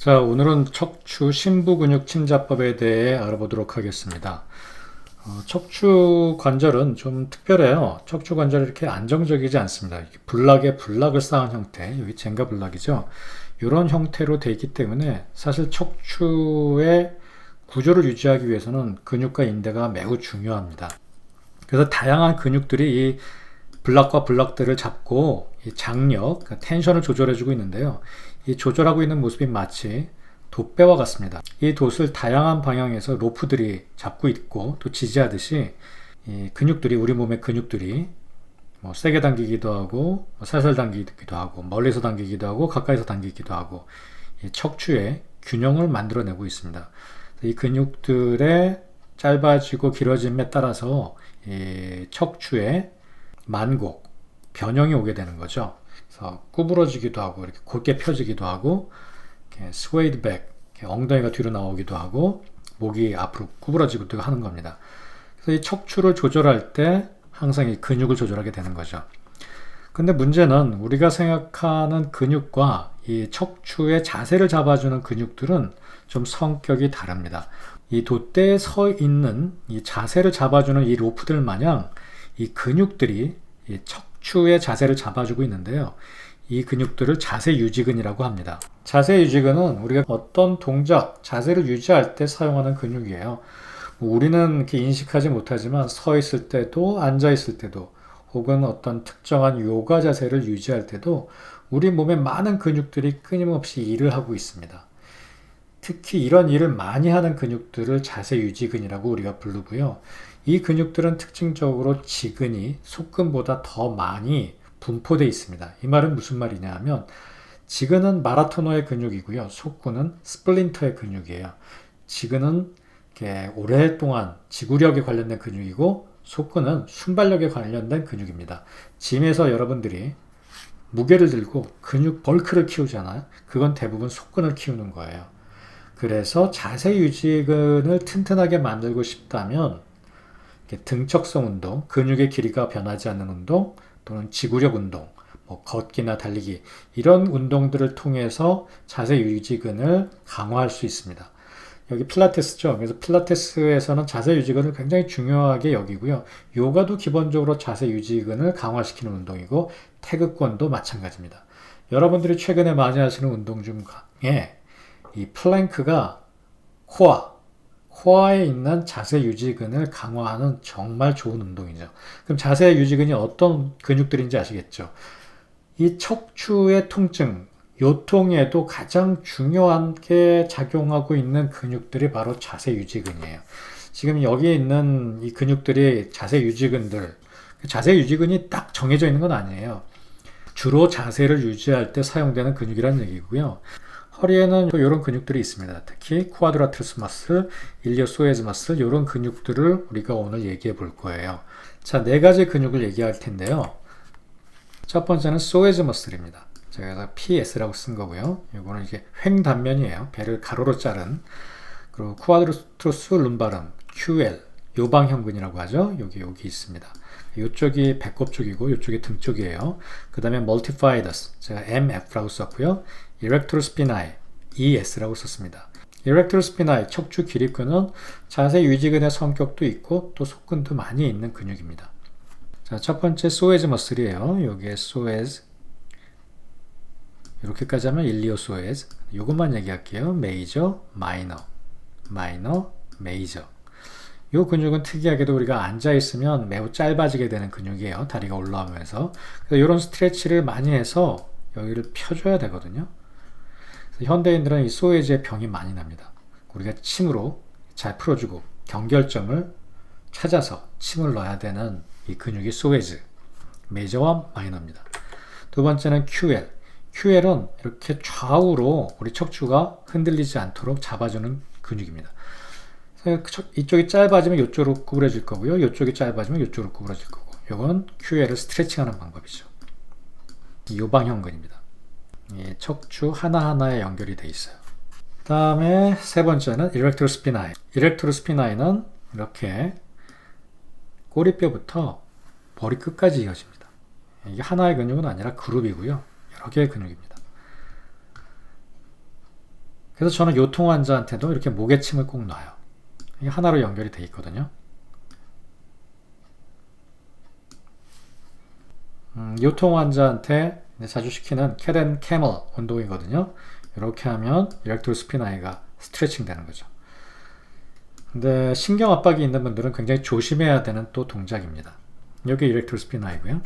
자, 오늘은 척추 심부 근육 침자법에 대해 알아보도록 하겠습니다. 어, 척추 관절은 좀 특별해요. 척추 관절이 이렇게 안정적이지 않습니다. 블락에 블락을 쌓은 형태, 여기 젠가 블락이죠. 이런 형태로 되어 있기 때문에 사실 척추의 구조를 유지하기 위해서는 근육과 인대가 매우 중요합니다. 그래서 다양한 근육들이 이 블락과 블락들을 잡고 이 장력, 그러니까 텐션을 조절해주고 있는데요. 이 조절하고 있는 모습이 마치 돛배와 같습니다. 이 돛을 다양한 방향에서 로프들이 잡고 있고 또 지지하듯이 이 근육들이 우리 몸의 근육들이 뭐 세게 당기기도 하고 뭐 살살 당기기도 하고 멀리서 당기기도 하고 가까이서 당기기도 하고 이 척추의 균형을 만들어내고 있습니다. 이 근육들의 짧아지고 길어짐에 따라서 이 척추의 만곡, 변형이 오게 되는 거죠. 그래서 구부러지기도 하고 이렇게 곧게 펴지기도 하고 이렇게 스웨이드 백, 이렇게 엉덩이가 뒤로 나오기도 하고 목이 앞으로 구부러지기도 하는 겁니다. 그래서 이 척추를 조절할 때 항상 이 근육을 조절하게 되는 거죠. 근데 문제는 우리가 생각하는 근육과 이 척추의 자세를 잡아주는 근육들은 좀 성격이 다릅니다. 이 돛대에 서 있는 이 자세를 잡아주는 이 로프들 마냥 이 근육들이 이 척추의 자세를 잡아주고 있는데요. 이 근육들을 자세 유지근이라고 합니다. 자세 유지근은 우리가 어떤 동작, 자세를 유지할 때 사용하는 근육이에요. 뭐 우리는 이렇게 인식하지 못하지만 서 있을 때도 앉아 있을 때도 혹은 어떤 특정한 요가 자세를 유지할 때도 우리 몸의 많은 근육들이 끊임없이 일을 하고 있습니다. 특히 이런 일을 많이 하는 근육들을 자세 유지근이라고 우리가 부르고요. 이 근육들은 특징적으로 지근이 속근보다 더 많이 분포되어 있습니다. 이 말은 무슨 말이냐 하면 지근은 마라토너의 근육이고요. 속근은 스플린터의 근육이에요. 지근은 오랫동안 지구력에 관련된 근육이고 속근은 순발력에 관련된 근육입니다. 짐에서 여러분들이 무게를 들고 근육 벌크를 키우잖아요. 그건 대부분 속근을 키우는 거예요. 그래서 자세 유지근을 튼튼하게 만들고 싶다면 등척성 운동, 근육의 길이가 변하지 않는 운동, 또는 지구력 운동, 뭐 걷기나 달리기 이런 운동들을 통해서 자세 유지근을 강화할 수 있습니다. 여기 필라테스죠. 그래서 필라테스에서는 자세 유지근을 굉장히 중요하게 여기고요. 요가도 기본적으로 자세 유지근을 강화시키는 운동이고 태극권도 마찬가지입니다. 여러분들이 최근에 많이 하시는 운동 중에 이 플랭크가 코아, 코아에 있는 자세 유지근을 강화하는 정말 좋은 운동이죠. 그럼 자세 유지근이 어떤 근육들인지 아시겠죠? 이 척추의 통증, 요통에도 가장 중요하게 작용하고 있는 근육들이 바로 자세 유지근이에요. 지금 여기에 있는 이 근육들이 자세 유지근들, 자세 유지근이 딱 정해져 있는 건 아니에요. 주로 자세를 유지할 때 사용되는 근육이라는 얘기고요. 허리에는 이런 근육들이 있습니다. 특히 쿠아드라트스 마슬, 일리오소에즈 마슬 이런 근육들을 우리가 오늘 얘기해 볼 거예요. 자, 네 가지 근육을 얘기할 텐데요. 첫 번째는 소에즈 머슬입니다. 제가 PS라고 쓴 거고요. 이거는 이게 횡 단면이에요. 배를 가로로 자른. 그리고 쿠아드라트스 룸바름, QL, 요방형근이라고 하죠. 여기 여기 있습니다. 이쪽이 배꼽 쪽이고 이쪽이 등 쪽이에요. 그 다음에 멀티파이더스 제가 MF라고 썼고요. 스피나이 ES라고 썼습니다. 스피나이 척추 기립근은 자세 유지근의 성격도 있고 또 속근도 많이 있는 근육입니다. 자, 첫 번째 소에즈 머슬이에요. 여기에 소에즈 이렇게까지 하면 일리오 소에즈 이것만 얘기할게요. 메이저, 마이너, 마이너, 메이저 이 근육은 특이하게도 우리가 앉아 있으면 매우 짧아지게 되는 근육이에요. 다리가 올라오면서. 그래서 이런 스트레치를 많이 해서 여기를 펴줘야 되거든요. 현대인들은 이 소외제 병이 많이 납니다. 우리가 침으로 잘 풀어주고 경결점을 찾아서 침을 넣어야 되는 이 근육이 소외즈, 메이저와 마이너입니다. 두 번째는 QL. QL은 이렇게 좌우로 우리 척추가 흔들리지 않도록 잡아주는 근육입니다. 이쪽이 짧아지면 이쪽으로 구부러질 거고요. 이쪽이 짧아지면 이쪽으로 구부러질 거고. 이건 QL을 스트레칭하는 방법이죠. 요방형근입니다. 예, 척추 하나하나에 연결이 돼 있어요. 다음에 세 번째는 이렉트로 스피나이. 이렉트로 스피나이는 이렇게 꼬리뼈부터 머리 끝까지 이어집니다. 이게 하나의 근육은 아니라 그룹이고요. 여러 개의 근육입니다. 그래서 저는 요통 환자한테도 이렇게 목에 침을 꼭 놔요. 이게 하나로 연결이 돼 있거든요. 음, 요통 환자한테 자주 시키는 캐덴 캐멀 운동이거든요. 이렇게 하면 이렉트로 스피나이가 스트레칭 되는 거죠. 근데 신경 압박이 있는 분들은 굉장히 조심해야 되는 또 동작입니다. 여기 이렉트로 스피나이고요.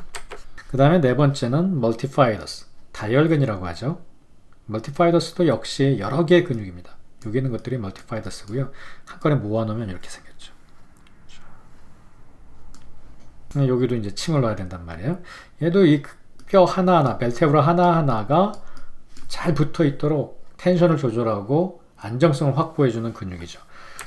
그 다음에 네 번째는 멀티파이더스, 다혈근이라고 하죠. 멀티파이더스도 역시 여러 개의 근육입니다. 여기 있는 것들이 멀티파이더스고요. 한 건에 모아놓으면 이렇게 생겼죠. 네, 여기도 이제 침을 넣어야 된단 말이에요. 얘도 이 뼈 하나하나, 벨테브라 하나하나가 잘 붙어 있도록 텐션을 조절하고 안정성을 확보해주는 근육이죠.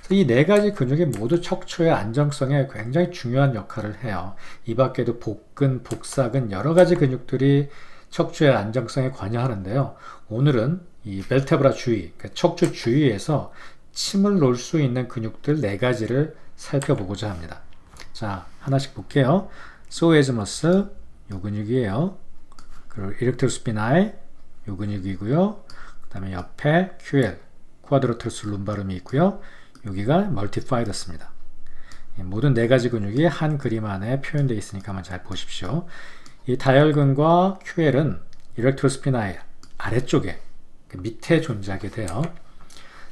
이네 가지 근육이 모두 척추의 안정성에 굉장히 중요한 역할을 해요. 이 밖에도 복근, 복사근 여러 가지 근육들이 척추의 안정성에 관여하는데요. 오늘은 이 벨테브라 주위, 그러니까 척추 주위에서 침을 놓을 수 있는 근육들 네 가지를 살펴보고자 합니다. 자, 하나씩 볼게요. 소에즈머스, 요 근육이에요. 그리고 이렉트로 스피나이, 요 근육이고요. 그 다음에 옆에 QL, 쿼드로트루스 룸바름이 있고요. 여기가 멀티파이더스입니다. 모든 네 가지 근육이 한 그림 안에 표현되어 있으니까 한번 잘 보십시오. 이 다혈근과 QL은 이렉트로 스피나이 아래쪽에 그 밑에 존재하게 돼요.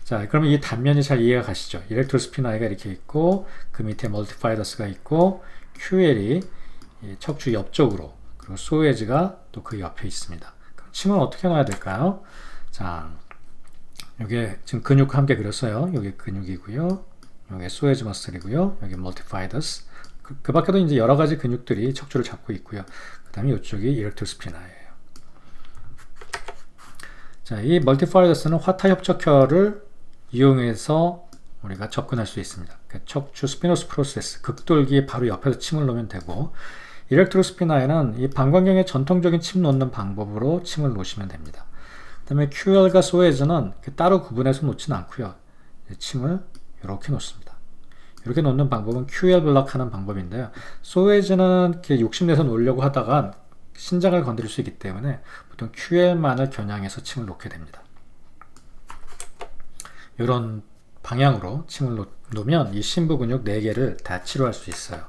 자, 그러면 이 단면이 잘 이해가 가시죠? 이렉트로 스피나이가 이렇게 있고 그 밑에 멀티파이더스가 있고 QL이 척추 옆쪽으로 그리고 소웨즈가 또 그 옆에 있습니다. 그럼 침은 어떻게 놔야 될까요? 자, 이게 지금 근육과 함께 그렸어요. 여기 근육이고요. 여기 소웨즈 머슬이고요. 여기 멀티파이더스. 그, 그, 밖에도 이제 여러 가지 근육들이 척추를 잡고 있고요. 그 다음에 이쪽이 이렉트 스피나예요. 자, 이 멀티파이더스는 화타 협착혈을 이용해서 우리가 접근할 수 있습니다. 그 척추 스피노스 프로세스, 극돌기 바로 옆에서 침을 놓으면 되고, 이렉트로스피나에는 이 방광경의 전통적인 침 놓는 방법으로 침을 놓으시면 됩니다. 그 다음에 QL과 소에즈는 따로 구분해서 놓지는 않고요. 침을 이렇게 놓습니다. 이렇게 놓는 방법은 QL 블락하는 방법인데요. 소에즈는 욕심내서 놓으려고 하다가 신장을 건드릴 수 있기 때문에 보통 QL만을 겨냥해서 침을 놓게 됩니다. 이런 방향으로 침을 놓으면 이 심부 근육 4개를 다 치료할 수 있어요.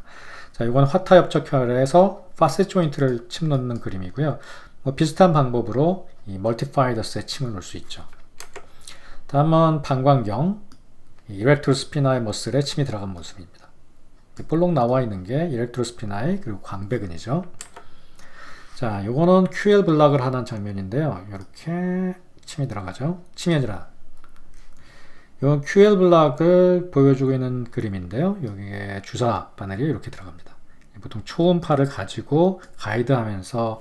자, 이건 화타협착혈에서 파셋 조인트를 침 넣는 그림이고요. 뭐 비슷한 방법으로 이 멀티파이더스에 침을 넣을 수 있죠. 다음은 방광경, 이렉트로스피나의 머슬에 침이 들어간 모습입니다. 볼록 나와 있는 게 이렉트로스피나의 그리고 광배근이죠. 자, 요거는 QL 블락을 하는 장면인데요. 이렇게 침이 들어가죠. 침이 아니라 이건 QL 블락을 보여주고 있는 그림인데요. 여기에 주사 바늘이 이렇게 들어갑니다. 보통 초음파를 가지고 가이드하면서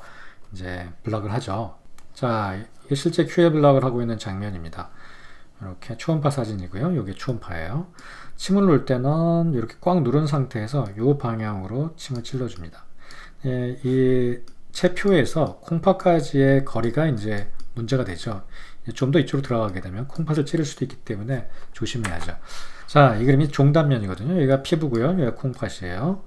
이제 블락을 하죠. 자, 실제 QL 블락을 하고 있는 장면입니다. 이렇게 초음파 사진이고요. 이게 초음파예요. 침을 놓을 때는 이렇게 꽉 누른 상태에서 이 방향으로 침을 찔러줍니다. 예, 이 체표에서 콩파까지의 거리가 이제 문제가 되죠. 좀 더 이쪽으로 들어가게 되면 콩팥을 찌를 수도 있기 때문에 조심해야죠. 자, 이 그림이 종단면이거든요. 여기가 피부고요. 여기가 콩팥이에요.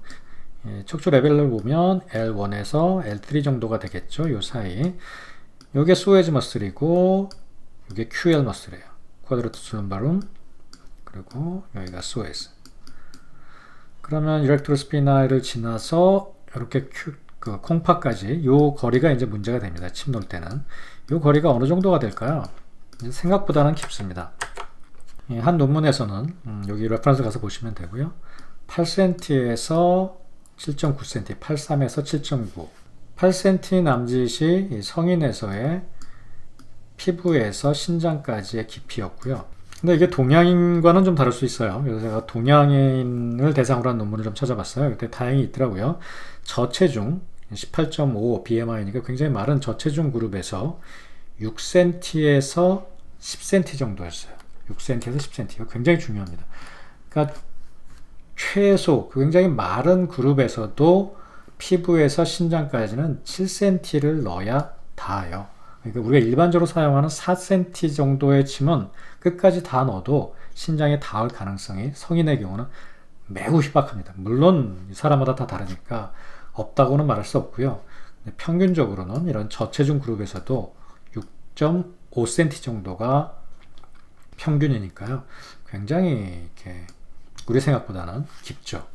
예, 척추 레벨을 보면 L1에서 L3 정도가 되겠죠. 요 사이. 요게 소웨즈 머슬이고 요게 QL 머슬이에요. 쿼드로투스 룸바룸 그리고 여기가 소웨즈. 그러면 이렉트로스피나를 지나서 이렇게 큐, 그 콩파까지 요 거리가 이제 문제가 됩니다. 침 놓을 때는. 요 거리가 어느 정도가 될까요? 생각보다는 깊습니다. 예, 한 논문에서는 음, 여기 레퍼런스 가서 보시면 되고요. 8cm에서 7.9cm, 83에서 7.9. 8cm 남짓이 성인에서의 피부에서 신장까지의 깊이였고요. 근데 이게 동양인과는 좀 다를 수 있어요. 그래서 제가 동양인을 대상으로 한 논문을 좀 찾아봤어요. 그때 다행히 있더라고요. 저체중 18.5 BMI니까 굉장히 마른 저체중 그룹에서 6cm에서 10cm 정도였어요. 6cm에서 10cm. 이거 굉장히 중요합니다. 그러니까 최소 굉장히 마른 그룹에서도 피부에서 신장까지는 7cm를 넣어야 닿아요. 그러니까 우리가 일반적으로 사용하는 4cm 정도의 침은 끝까지 다 넣어도 신장에 닿을 가능성이 성인의 경우는 매우 희박합니다. 물론 사람마다 다 다르니까 없다고는 말할 수 없고요. 평균적으로는 이런 저체중 그룹에서도 6.5cm 정도가 평균이니까요. 굉장히 이렇게 우리 생각보다는 깊죠.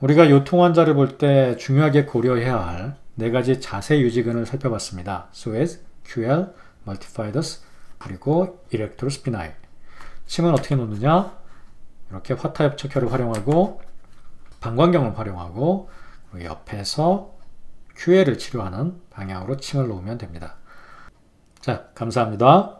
우리가 요통 환자를 볼 때 중요하게 고려해야 할 네 가지 자세 유지근을 살펴봤습니다. 스웨즈, QL, 멀티파이더스, 그리고 이렉트로스피나이. 침은 어떻게 놓느냐? 이렇게 화타협착혈을 활용하고 방광경을 활용하고 그리고 옆에서 QL을 치료하는 방향으로 침을 놓으면 됩니다. 자, 감사합니다.